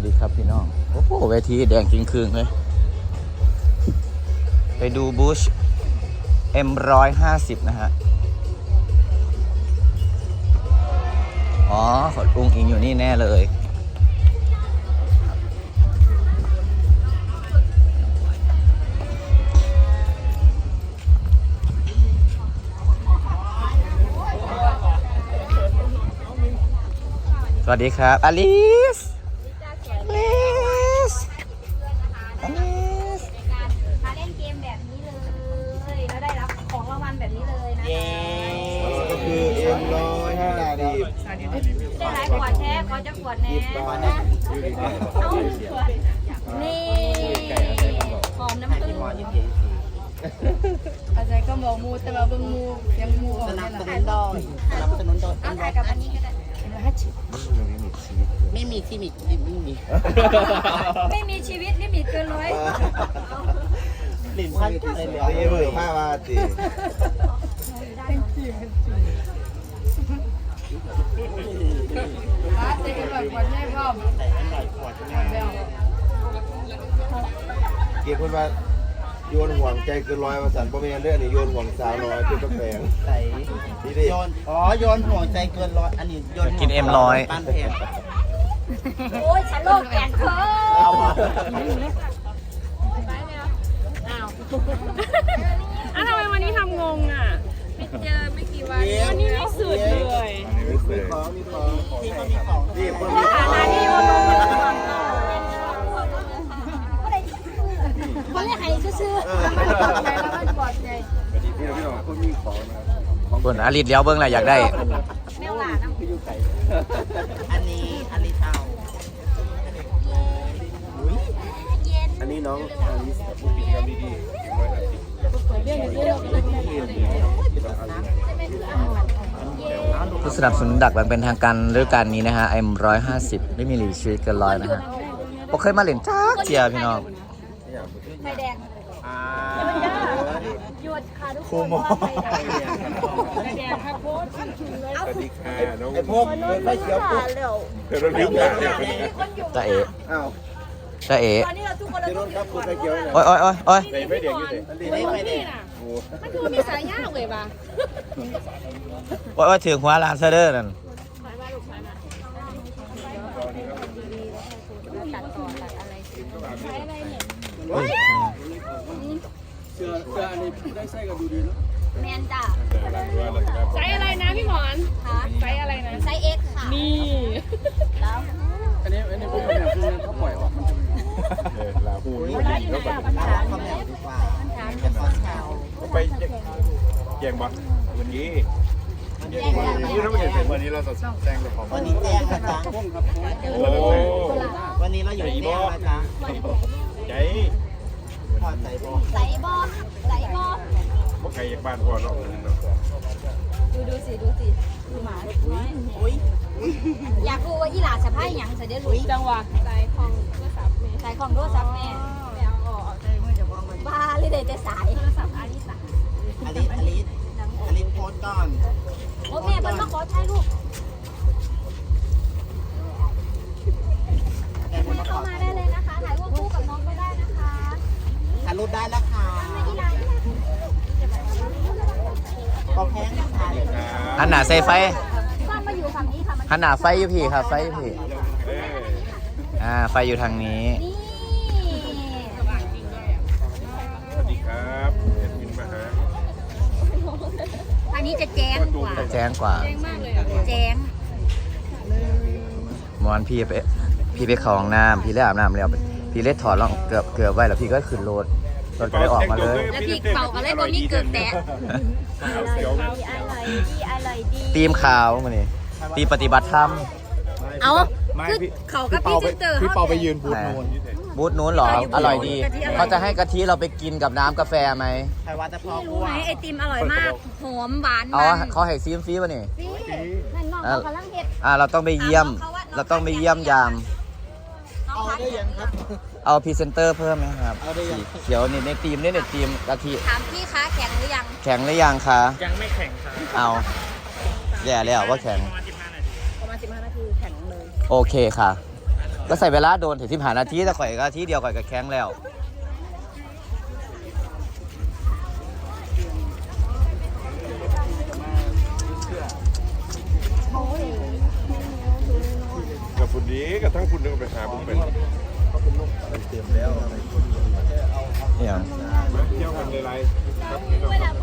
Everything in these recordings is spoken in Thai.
วัสดีครับพี่น้อง โอ้โหเวทีแดงจริงคืนเลย ไปดูบูช M150 นะฮะ อ๋อขออุ้งอิงอยู่นี่แน่เลย สวัสดีครับ อลิส จะขวดแน่เอานี่หอมน้ำผึ้งอาจารย์ก็บอกมูแต่ว่าเบิ่งมูยังมูออกสนันี่หสละนุนโดยสนับสนุนดยเอาถ่ายกับอันนี้ก็ได้ ไม่มีที่มีไม่มีไม่มีชีวิตลิมิตเกินร้อยหลินพันอะไรเหลือนี่มือผ้าวาตีอาจะเป็นแบบคนให้พ่อมแต่อันใหญ่ขวดง่ายแล้วเก็บคนว่าโยนห่วงใจเกินร้อยมาสั่นพ่อแม่เรื่องนี้โยนห่วงสาวน้อยเป็นกาแฟใส่นี่ดิโยนอ๋อโยนห่วงใจเกินร้อยอันนี้โยนกิน M100 บ้านแพงโอ้ยฉันโลกแกนเธอเอามาอ้าวทำไมวันนี้ทำงงอะเจอไม่กี่วันวันนี้ไม่สุดเลย มีของมีของที่เขามีของนี่คนมีของนะที่ว่ามาเขาเรียกให้ซื่อใจแล้วก็กอดใจนี่พี่น้องคนมีของนะบนอลิสเลี้ยวเบิ้งอะไรอยากได้ แมวหลานนะอันนี้อันนี้เตาเย็นอันนี้น้องอลิสผู้ปีกรรมดีๆร้อยห้าสิบ ผู้สนับสนุนดักแบบเป็นทางการฤดูกาลนี้นะฮะ M150 ไม่มีรีชีวิตเกินร้อยนะฮะบ่เคยมาเล่นจ้าเจียพี่น้องไฟแดงอ่าหยุดค่ะทุกคนไฟแดงแดงครับโค้ชสวัสดีค่ะน้องไอ้พวกไม่เขียวปุ๊บเดี๋ยวเราลิ้วกันเนี่ยจ้าเอ๋อ้าวจ้าเอ๋ตอนนี้เราทุกคนเราเดี๋ยวต้รองถครับคุณไปเขียวหน่อยโอ้ยโอ้ยโอ้ยโอ้ยไม่เด็กอยู่ดิไม่ไม่ได้มันคือมีสายยากเลยป่ะโอ้ยโอ้ยถึงหัวลานเซอร์เดอร์นั่นตัดต่อตัดอะไรสิเฮ้ยแมนจ้ะไซส์อะไรนะพี่หมอนค่ะไซส์อะไรนะไซส์เอ็กค่ะนี่แล้วลาหูนี่แล้วก็ถามคำแนว แย่งบอลวันนี้นี่ถ้าไม่ได้เสร็จวันนี้เราจะแจ้งกับของวันนี้แจ้งนะจ๊ะโอ้วันนี้เราอยู่แจ้งนะจ๊ะใจพอใจบ่ใส่บอใส่บอพวกใครอยากบ้านพ่อเนาะดูดูสิดูสิดูหมาอุ้ยอยากรู้ว่าอีหลาสะพายหยังเสร็จเดี๋ยวรู้จังหวะสายของโทรศัพท์แม่ใส่ของโทรศัพท์แม่ ถ่ายรูปได้แล้วค่ะอีหลาอีหลาก็แพงนะคะหันหน้าใส่ไฟกล้องมาอยู่ฝั่งนี้ค่ะมันหันหน้าไฟอยู่พี่ครับ ไฟอยู่พี่อ่าไฟอยู่ทางนี้นี่สวัสดีครับเอ็ดมินมาหาทางนี้จะแจ้งกว่าจะแจ้งกว่าเจ๋งมากเลยอะแจ้งมอนพี่ไปพี่ไปเข้าห้องน้ำพี่เล่อาบน้ำแล้ว พี่เล่ถอดรองเกือบเกือบไว้แล้วพี่ก็ขึ้นรถ รถก็ได้ออกมาเลย แล้วพี่เป่ากันเลยบนนี้เกิดแตะเสียวอร่อยดีอร่อยดีทีมข่าวมานี่ทีมปฏิบัติธรรมเอา คือเขากับพี่จิสเตอร์พี่เป่าไปยืนบูธนู้นบูธนู้นเหรอ อร่อยดี เขาจะให้กะทิเราไปกินกับน้ำกาแฟไหมใครว่าจะพอรู้บัวไหมไอติมอร่อยมาก หอมหวานเอามันเขาให้ซีมฟรีป่ะนี่พี่นั่นน้องเขากำลังเห็ดอ่าเราต้องไปเยี่ยม เราต้องไปเยี่ยมยามน้องพัน เอาพรีเซนเตอร์เพิ่มไหมครับสีเขียวนี่ในทีมนี่ในทีมกะทิถามพี่คะแข็งหรือยัง แข็งหรือยังคะยังไม่แข็งค่ะเอาแย่แล้วว่าแข็ง ประมาณ15นาทีแข็งเลย โอเคค่ะก็ใส่เวลาโดนถึงสิบหานาทีแต่ข่อยก็นาทีเดียวข่อยก็แข็งแล้ว กับฝุ่นดีกับทั้งฝุ่นนึงไปหาผมเป็น เนี่ยเที่ยวกันหลายๆครับพี่น้องครับ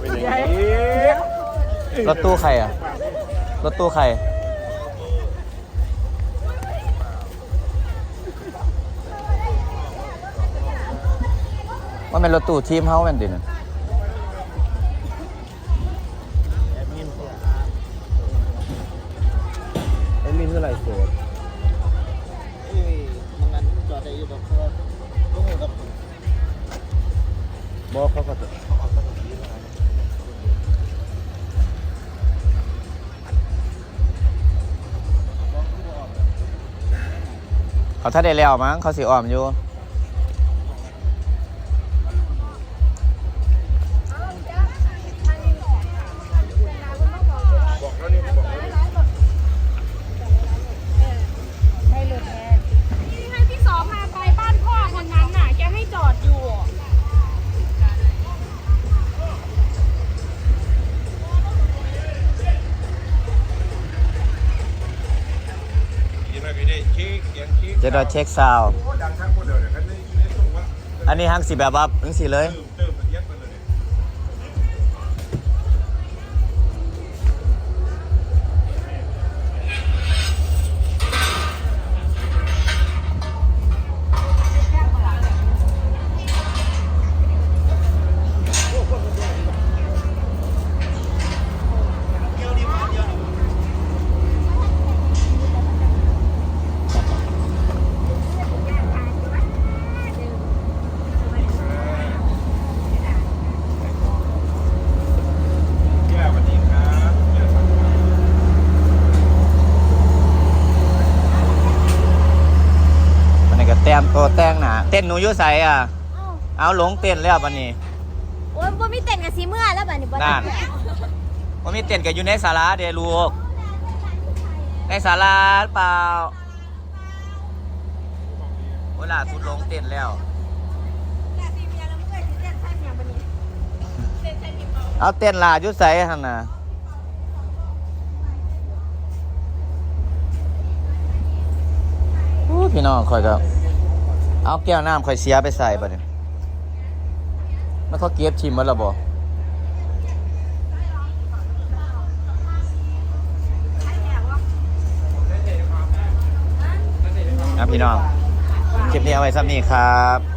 เป็นอย่างนี้รถตู้ใครอะรถตู้ใครว่าเป็นรถตู้ทีมเฮ้าแม่นดินะ บอกเขาก็จะเขาถ้าได้แล้วมั้งเขาสิอ้อมอยู่ ขียนชี้เจะดอยเช็คซาวด์โอ้ดังทั้งคนเดียวเนี่ยกันนี่อยู่ในตรงว่าอันนี้ฮังสิแบบว่าจังสีเลยเติม มันนี่ก็แต้มตัวแต่งหนาเต้นหนูอยู่ใสอะเอาหลงเต้นแล้วบันนี้ โอ้ยบ่มีเต้นกับสีเมื่อแล้วบัดนี้บ่นั่น ว่ามีเต้นกันอยู่ในศาลาเดลูก ในศาลาหรือเปล่าเวลาสุดหลงเต้นแล้ว เอาเต้นลาอยู่ใสหั่นน่ะโอ้พี่น้องคอยก็ เอาแก้วน้ำคอยเสียไปใส่บัดนี้แล้วเขาเก็บชิมมันและบ่อะพี่น้อง คลิปนี้เอาไว้ซ้ำนี้ครับ